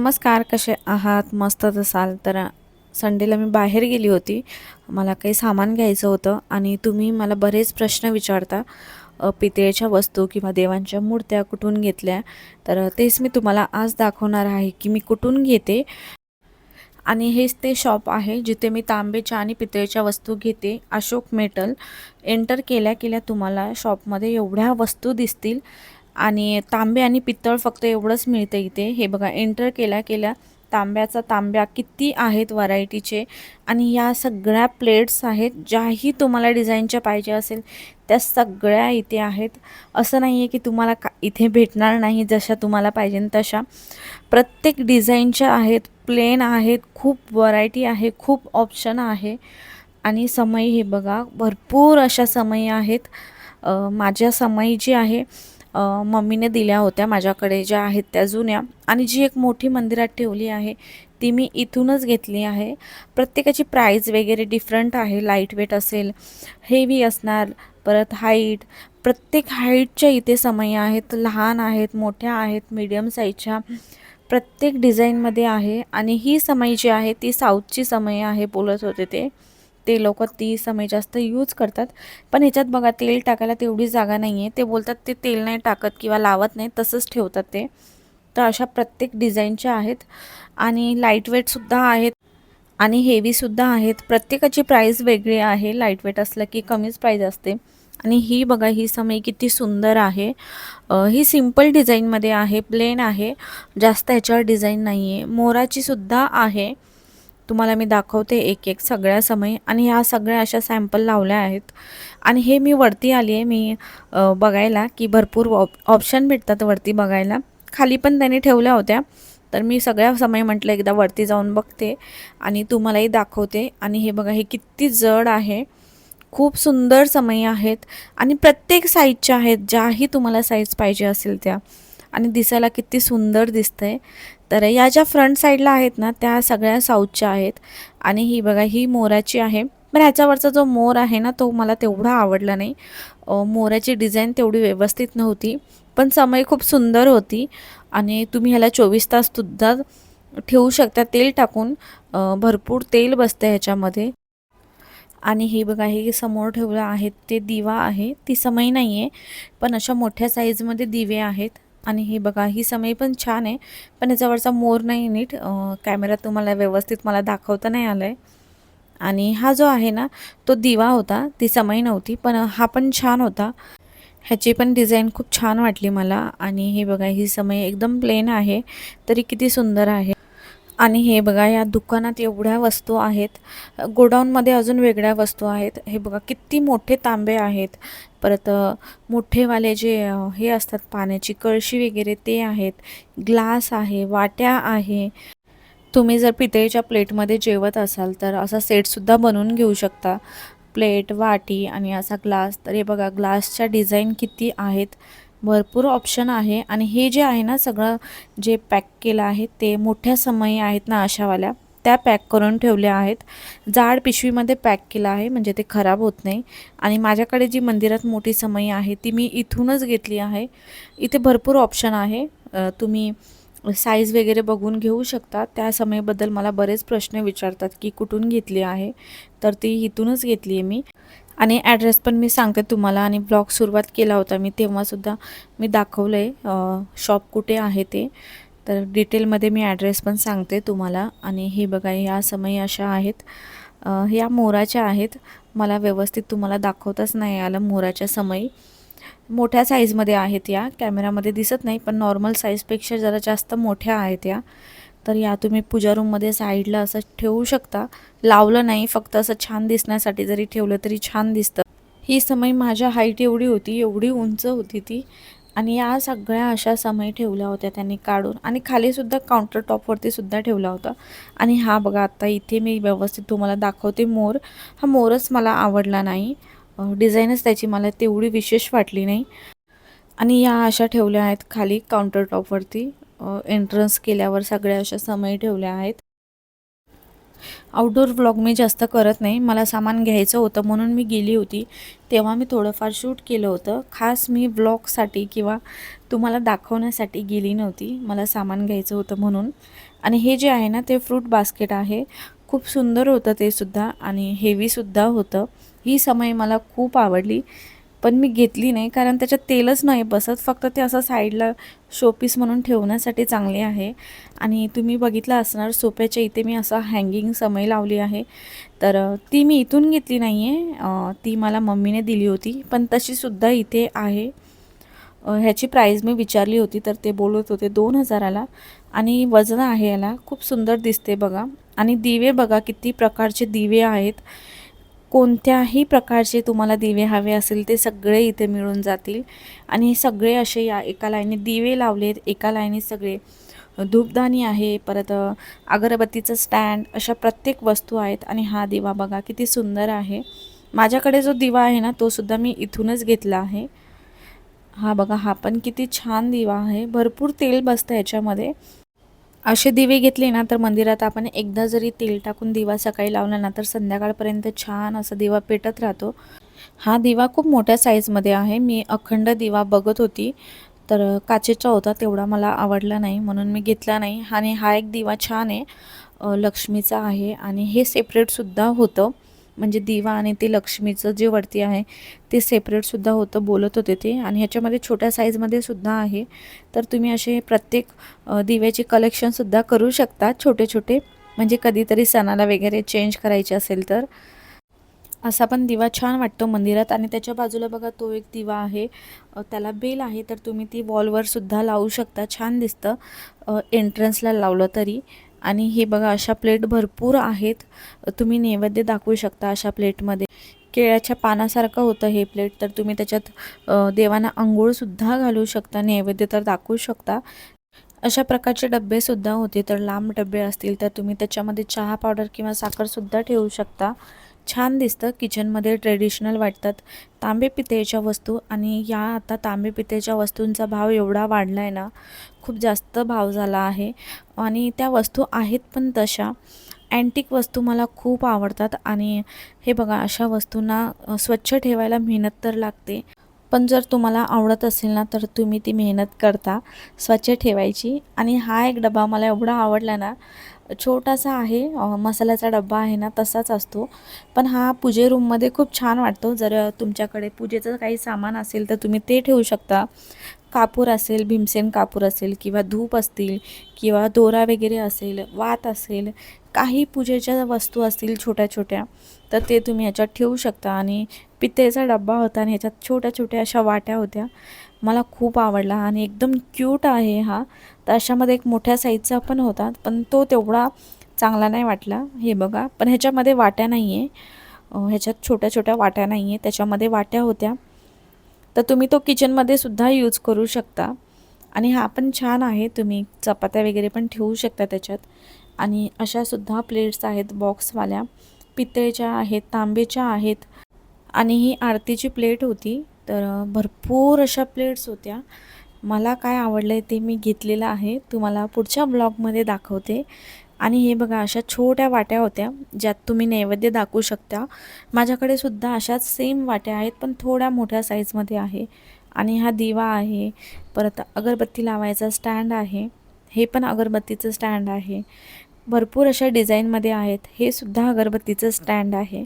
नमस्कार कसे आहात? मस्तच असाल तर संडेला मी बाहेर गेली होती. मला काही सामान घ्यायचं होतं आणि तुम्ही मला बरेच प्रश्न विचारता. पितळेच्या वस्तू किंवा देवांच्या मूर्त्या कुठून घेतल्या? तर तेच मी तुम्हाला आज दाखवणार आहे की मी कुठून घेते. आणि हेच ते शॉप आहे जिथे मी तांबेच्या आणि पितळेच्या वस्तू घेते. अशोक मेटल. एंटर केल्या केल्या तुम्हाला शॉपमध्ये एवढ्या वस्तू दिसतील. आणि तांबे आणि पितळ फक्त एवढंच मिळतं इथे. हे बघा एंटर केल्या केल्या तांब्याचा तांब्या किती आहेत व्हरायटीचे आणि या सगळ्या प्लेट्स आहेत ज्याही तुम्हाला डिझाईनच्या पाहिजे असेल त्या सगळ्या इथे आहेत. असं नाही आहे की तुम्हाला का इथे भेटणार नाही जशा तुम्हाला पाहिजे तशा. प्रत्येक डिझाईनच्या आहेत प्लेन आहेत खूप व्हरायटी आहे खूप ऑप्शन आहे. आणि समई हे बघा भरपूर अशा समई आहेत. माझ्या समई जी आहे मम्मीने दिल्या होत्या माझ्याकडे ज्या आहेत त्या जुन्या. आणि जी एक मोठी मंदिरात ठेवली आहे ती मी इथूनच घेतली आहे. प्रत्येकाची प्राईज वगैरे डिफरंट आहे. लाइट वेट असेल हेवी असणार परत हाईट प्रत्येक हाईटच्या इथे समय आहेत लहान आहेत मोठ्या आहेत मीडियम साईजच्या प्रत्येक डिझाईनमध्ये आहे आणि ही समई जी आहे ती साऊथची समई आहे बोलत होते ते. ते लोक ती समय जास्त यूज करतात. पण ह्याच्यात बघा तेल टाकायला तेवढी जागा नाही आहे ते बोलतात ते तेल नाही टाकत किंवा लावत नाही तसंच ठेवतात ते. तर अशा प्रत्येक डिझाईनच्या आहेत. आणि लाईटवेटसुद्धा आहेत. आणि हेवीसुद्धा आहेत. प्रत्येकाची प्राईस वेगळी आहे. लाईटवेट असलं की कमीच प्राईज असते. आणि ही बघा ही समय किती सुंदर आहे. ही सिंपल डिझाईनमध्ये आहे. प्लेन आहे. जास्त ह्याच्यावर डिझाईन नाही आहे मोराचीसुद्धा आहे. तुम्हाला मी दाखवते एक एक सगळ्या समय. आणि ह्या सगळ्या अशा सॅम्पल लावल्या आहेत. आणि हे मी वरती आली आहे. मी बघायला की भरपूर ऑप ऑप्शन भेटतात वरती बघायला. खाली पण त्यांनी ठेवल्या होत्या. तर मी सगळ्या समय म्हटलं एकदा वरती जाऊन बघते. आणि तुम्हालाही दाखवते. आणि हे बघा हे किती जड आहे. खूप सुंदर समयी आहेत. आणि प्रत्येक साईजच्या आहेत. ज्याही तुम्हाला साईज पाहिजे असेल त्या. आणि दिसायला किती सुंदर दिसतंय. तर या ज्या फ्रंट साईडला आहेत ना त्या सगळ्या साऊथच्या आहेत. आणि ही बघा ही मोराची आहे. पण ह्याच्यावरचा जो मोर आहे ना तो मला तेवढा आवडला नाही. मोराची डिझाईन तेवढी व्यवस्थित नव्हती पण समय खूप सुंदर होती. आणि तुम्ही ह्याला चोवीस ताससुद्धा ठेवू शकता तेल टाकून. भरपूर तेल बसतं ह्याच्यामध्ये. आणि हे बघा हे समोर ठेवलं आहे ते दिवा आहे. ती समय नाही आहे पण अशा मोठ्या साईजमध्ये दिवे आहेत. आणि हे बघा ही समय पण छान आहे पण याच्यावरचा मोर नाही नीट. कॅमेरा कॅमेऱ्यात तुम्हाला व्यवस्थित मला दाखवता नाही आलं आहे आणि हा जो आहे ना तो दिवा होता ती समय नव्हती पण हा पण छान होता. ह्याची पण डिझाईन खूप छान वाटली मला. आणि हे बघा ही समय एकदम प्लेन आहे तरी किती सुंदर आहे. आणि हे बघा या दुकानात एवढ्या वस्तू आहेत. गोडाऊनमध्ये अजून वेगळ्या वस्तू आहेत. हे बघा किती मोठे तांबे आहेत. परत मोठेवाले जे हे असतात पाण्याची कळशी वगैरे ते आहेत. ग्लास आहे वाट्या आहे. तुम्ही जर पितळेच्या प्लेटमध्ये जेवत असाल तर असा सेटसुद्धा बनवून घेऊ शकता. प्लेट वाटी आणि असा ग्लास. तर हे बघा ग्लासच्या डिझाईन किती आहेत. भरपूर ऑप्शन आहे. आणि हे जे आहे ना सगळं जे पॅक केलं आहे ते मोठ्या समयी आहेत ना अशावाल्या त्या पॅक करून ठेवल्या आहेत. जाड पिशवीमध्ये पॅक केलं आहे म्हणजे ते खराब होत नाही. आणि माझ्याकडे जी मंदिरात मोठी समयी आहे ती मी इथूनच घेतली आहे. इथे भरपूर ऑप्शन आहे. तुम्ही साईज वगैरे बघून घेऊ शकता. त्या समयबद्दल मला बरेच प्रश्न विचारतात की कुठून घेतली आहे? तर ती इथूनच घेतली आहे मी. आणि ॲड्रेस पण मी सांगते तुम्हाला. आणि ब्लॉग सुरुवात केला होता मी तेव्हासुद्धा मी दाखवलं आहे शॉप कुठे आहे ते. तर डिटेलमध्ये मी ॲड्रेस पण सांगते तुम्हाला. आणि हे बघा ह्या समय अशा आहेत. या ह्या मोराच्या आहेत. मला व्यवस्थित तुम्हाला दाखवताच नाही आलं मोराच्या समयी. मोठ्या साईजमध्ये आहेत या. कॅमेरामध्ये दिसत नाही पण नॉर्मल साईजपेक्षा जरा जास्त मोठ्या आहेत या. तर या तुम्ही पूजा रूममध्ये साईडला असं ठेवू शकता. लावलं नाही फक्त असं छान दिसण्यासाठी जरी ठेवलं तरी छान दिसतं. ही समय माझ्या हाईट एवढी होती एवढी उंच होती ती. आणि या सगळ्या अशा समय ठेवल्या होत्या त्यांनी काढून. आणि खालीसुद्धा काउंटर टॉपवरती सुद्धा ठेवला होता. आणि हा बघा आत्ता इथे मी व्यवस्थित तुम्हाला दाखवते मोर. हा मोरच मला आवडला नाही. डिझाईनच त्याची मला तेवढी विशेष वाटली नाही. आणि या अशा ठेवल्या आहेत खाली काउंटर टॉपवरती एंट्रन्स केल्यावर सगळ्या अशा समय ठेवल्या आहेत. आउटडोर व्लॉग मी जास्त करत नाही. मला सामान घ्यायचं होतं म्हणून मी गेली होती. तेव्हा मी थोडंफार शूट केलं होतं. खास मी व्लॉगसाठी किंवा तुम्हाला दाखवण्यासाठी गेली नव्हती. मला सामान घ्यायचं होतं म्हणून. आणि हे जे आहे ना ते फ्रूट बास्केट आहे. खूप सुंदर होतं ते सुद्धा आणि हेवीसुद्धा होतं. ही समय मला खूप आवडली. पण मी घेतली नाही कारण त्याच्यात तेलच नाही बसत. फक्त ते असं साईडला शोपीस म्हणून ठेवण्यासाठी चांगले आहे. आणि तुम्ही बघितलं असणार सोप्याच्या इथे मी असं हँगिंग समय लावली आहे. तर ती मी इथून घेतली नाही आहे ती मला मम्मीने दिली होती पण तशीसुद्धा इथे आहे. ह्याची प्राईज मी विचारली होती तर ते बोलत होते दोन हजाराला. आणि वजन आहे याला खूप सुंदर दिसते बघा. आणि दिवे बघा किती प्रकारचे दिवे आहेत. कोणत्याही प्रकारचे तुम्हाला दिवे हवे असेल ते सगळे इथे मिळून जातील. आणि हे सगळे असे या एका लाईनीत दिवे लावलेत. एका लाईनीत सगळे धूपदाणी आहे. परत अगरबत्तीचं स्टँड अशा प्रत्येक वस्तू आहेत. आणि हा दिवा बघा किती सुंदर आहे. माझ्याकडे जो दिवा आहे ना तो सुद्धा मी इथूनच घेतला आहे. हा बघा हा पण किती छान दिवा आहे. भरपूर तेल बसतं याच्यामध्ये. असे दिवे घेतले ना तर मंदिरात आपण एकदा जरी तेल टाकून दिवा सकाळी लावला ना तर संध्याकाळपर्यंत छान असा दिवा पेटत राहतो. हा दिवा खूप मोठ्या साईजमध्ये आहे. मी अखंड दिवा बघत होती तर काचेचा होता तेवढा मला आवडला नाही म्हणून मी घेतला नाही. आणि हा एक दिवा छान आहे लक्ष्मीचा आहे. आणि हे सेपरेटसुद्धा होतं. म्हणजे दिवा आणि ते लक्ष्मीचं जे वरती आहे ते सेपरेटसुद्धा होतं बोलत होते ते. आणि ह्याच्यामध्ये छोट्या साईजमध्ये सुद्धा आहे. तर तुम्ही असे प्रत्येक दिव्याचे कलेक्शनसुद्धा करू शकता छोटे छोटे. म्हणजे कधीतरी सणाला वगैरे चेंज करायचे असेल तर. असा पण दिवा छान वाटतो मंदिरात. आणि त्याच्या बाजूला बघा तो एक दिवा आहे. त्याला बेल आहे. तर तुम्ही ती वॉलवरसुद्धा लावू शकता. छान दिसतं. एंट्रन्सला लावलं तरी. आणि हे बघा अशा प्लेट भरपूर आहेत. तुम्ही नैवेद्य दाखवू शकता अशा प्लेटमध्ये. केळ्याच्या पानासारखं होतं हे प्लेट तर तुम्ही त्याच्यात देवांना आंघोळसुद्धा घालू शकता नैवेद्य तर दाखवू शकता. अशा प्रकारचे डबेसुद्धा होते तर लांब डबे असतील तर तुम्ही त्याच्यामध्ये चहा पावडर किंवा साखरसुद्धा ठेवू शकता. छान दिसतं. किचनमध्ये ट्रेडिशनल वाटतात. तांबे पितळेच्या वस्तू आणि या आता तांबे पितळेच्या वस्तूंचा भाव एवढा वाढला आहे ना खूप जास्त भाव झाला आहे. आणि त्या वस्तू आहेत पण तशा. अँटिक वस्तू मला खूप आवडतात आणि हे बघा अशा वस्तूंना स्वच्छ ठेवायला मेहनत तर लागते. पण जर तुम्हाला आवडत असेल ना तर तुम्ही ती मेहनत करता स्वच्छ ठेवायची. आणि हा एक डबा मला एवढा आवडला ना छोटासा आहे मसाल्याचा डब्बा आहे ना तसाच असतो. पण हा पूजे रूममध्ये खूप छान वाटतो. जर तुमच्याकडे पूजेचं काही सामान असेल तर तुम्ही ते ठेवू शकता. कापूर असेल भीमसेन कापूर असेल किंवा धूप असतील किंवा दोरा वगैरे असेल वात असेल काही पूजेच्या वस्तू असतील छोट्या छोट्या तर ते तुम्ही ह्याच्यात ठेवू शकता. आणि पित्तेचा डब्बा होता आणि ह्याच्यात छोट्या छोट्या अशा वाट्या होत्या. मला खूप आवडला आणि एकदम क्यूट आहे हा. तर अशामध्ये एक मोठ्या साईजचा पण होता पण तो तेवढा चांगला नाही वाटला. हे बघा पण ह्याच्यामध्ये वाट्या नाही आहे ह्याच्यात छोट्या छोट्या वाट्या नाही आहे त्याच्यामध्ये वाट्या होत्या. तर तुम्ही तो किचनमध्ये सुद्धा यूज करू शकता. आणि हा पण छान आहे. तुम्ही चपात्या वगैरे पण ठेवू शकता त्याच्यात. आणि अशासुद्धा प्लेट्स आहेत बॉक्सवाल्या पितळेच्या आहेत तांबेच्या आहेत आणि ही आरतीची प्लेट होती. तर भरपूर अशा प्लेट्स होत्या. मला काय आवडलं आहे ते मी घेतलेलं आहे. तुम्हाला पुढच्या ब्लॉगमध्ये दाखवते. आणि हे बघा अशा छोट्या वाट्या होत्या ज्यात तुम्ही नैवेद्य दाखवू शकता. माझ्याकडे सुद्धा अशाच सेम वाट्या आहेत पण थोड्या मोठ्या साईजमध्ये आहे. आणि हा दिवा आहे. परत अगरबत्ती लावायचा स्टँड आहे. हे पण अगरबत्तीचं स्टँड आहे. भरपूर अशा डिझाईनमध्ये आहेत. हे सुद्धा अगरबत्तीचं स्टँड आहे.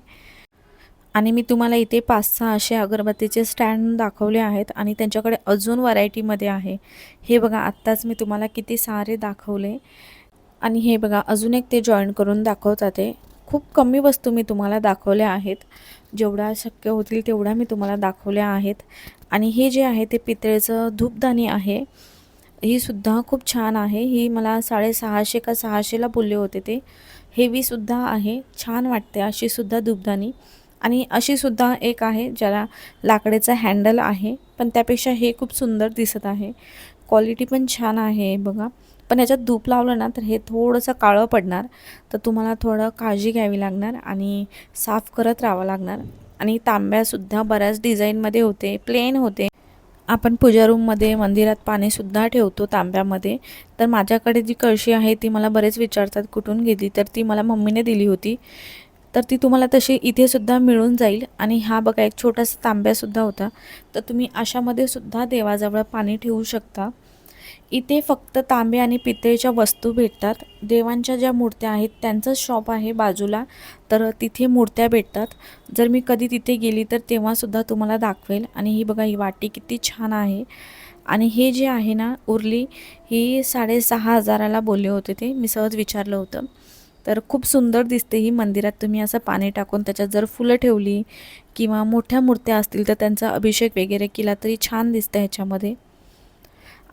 आणि मी तुम्हाला इथे पाच सहा असे अगरबत्तीचे स्टँड दाखवले आहेत आणि त्यांच्याकडे अजून व्हरायटीमध्ये आहे. हे बघा आत्ताच मी तुम्हाला किती सारे दाखवले. आणि हे बघा अजून एक ते जॉईन करून दाखवतात ते खूप कमी वस्तू मी तुम्हाला दाखवल्या आहेत. जेवढ्या शक्य होतील तेवढ्या मी तुम्हाला दाखवल्या आहेत. आणि हे जे आहे ते पितळेचं धूपदाणी आहे. ही सुद्धा खूप छान आहे. ही मला साडेसहाशे का सहाशेला बोलले होते ते. हेवीसुद्धा आहे. छान वाटते अशीसुद्धा दुबदानी. आणि अशीसुद्धा एक आहे ज्याला लाकडाचं हँडल आहे पण त्यापेक्षा हे खूप सुंदर दिसत आहे. क्वालिटी पण छान आहे बघा. पण याच्यात धूप लावलं ना तर हे थोडंसं काळं पडणार. तर तुम्हाला थोडं काळजी घ्यावी लागणार आणि साफ करत राहावं लागणार. आणि तांब्यासुद्धा बऱ्याच डिझाईनमध्ये होते प्लेन होते. आपण पूजा रूममध्ये मंदिरात पाणीसुद्धा ठेवतो तांब्यामध्ये. तर माझ्याकडे जी कळशी आहे ती मला बरेच विचारतात कुठून घेतली तर ती मला मम्मीने दिली होती. तर ती तुम्हाला तशी इथेसुद्धा मिळून जाईल. आणि हा बघा एक छोटासा तांब्यासुद्धा होता. तर तुम्ही अशामध्ये सुद्धा देवाजवळ पाणी ठेवू शकता. इथे फक्त तांबे आणि पितळेच्या वस्तू भेटतात. देवांच्या ज्या मूर्त्या आहेत त्यांचंच शॉप आहे बाजूला. तर तिथे मूर्त्या भेटतात. जर मी कधी तिथे गेली तर तेव्हासुद्धा तुम्हाला दाखवेल. आणि ही बघा ही वाटी किती छान आहे. आणि हे जे आहे ना उरली ही साडेसहा हजाराला बोलले होते ते. मी सहज विचारलं होतं. तर खूप सुंदर दिसते ही मंदिरात. तुम्ही असं पाणी टाकून त्याच्यात जर फुलं ठेवली किंवा मोठ्या मूर्त्या असतील तर त्यांचा अभिषेक वगैरे केला तरी छान दिसतं ह्याच्यामध्ये.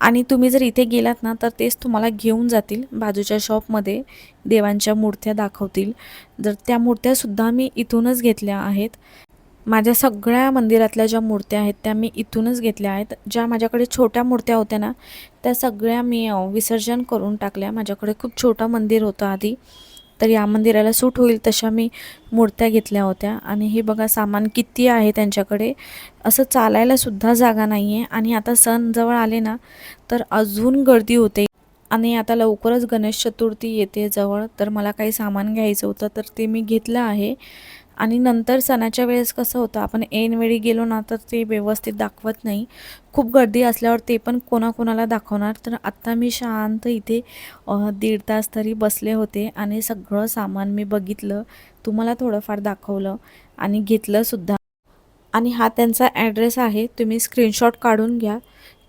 आणि तुम्ही जर इथे गेलात ना तर तेच तुम्हाला घेऊन जातील. बाजूच्या शॉपमध्ये देवांच्या मूर्त्या दाखवतील. जर त्या मूर्त्यासुद्धा मी इथूनच घेतल्या आहेत. माझ्या सगळ्या मंदिरातल्या ज्या मूर्त्या आहेत त्या मी इथूनच घेतल्या आहेत. ज्या माझ्याकडे छोट्या मूर्त्या होत्या ना त्या सगळ्या मी विसर्जन करून टाकल्या. माझ्याकडे खूप छोटं मंदिर होतं आधी. तर या मंदिराला सूट होईल तशा मी मूर्त्या घेतल्या होत्या. आणि हे बघा सामान किती आहे त्यांच्याकडे. असं चालायलासुद्धा जागा नाही आहे आणि आता सण जवळ आले ना तर अजून गर्दी होते. आणि आता लवकरच गणेश चतुर्थी येते जवळ. तर मला काही सामान घ्यायचं होतं तर ते मी घेतलं आहे. आणि नंतर सणाच्या वेळेस कसं होतं आपण ऐनवेळी गेलो ना तर ते व्यवस्थित दाखवत नाही. खूप गर्दी असल्यावर ते पण कोणाकोणाला दाखवणार. तर आत्ता मी शांत इथे दीड तास तरी बसले होते आणि सगळं सामान मी बघितलं. तुम्हाला थोडंफार दाखवलं आणि घेतलंसुद्धा आणि हा त्यांचा ॲड्रेस आहे तुम्ही स्क्रीनशॉट काढून घ्या.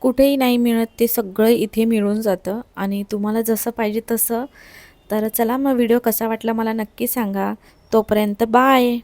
कुठेही नाही मिळत ते सगळं इथे मिळून जातं. आणि तुम्हाला जसं पाहिजे तसं. तर चला मग व्हिडिओ कसा वाटला मला नक्की सांगा. तोपर्यंत बाय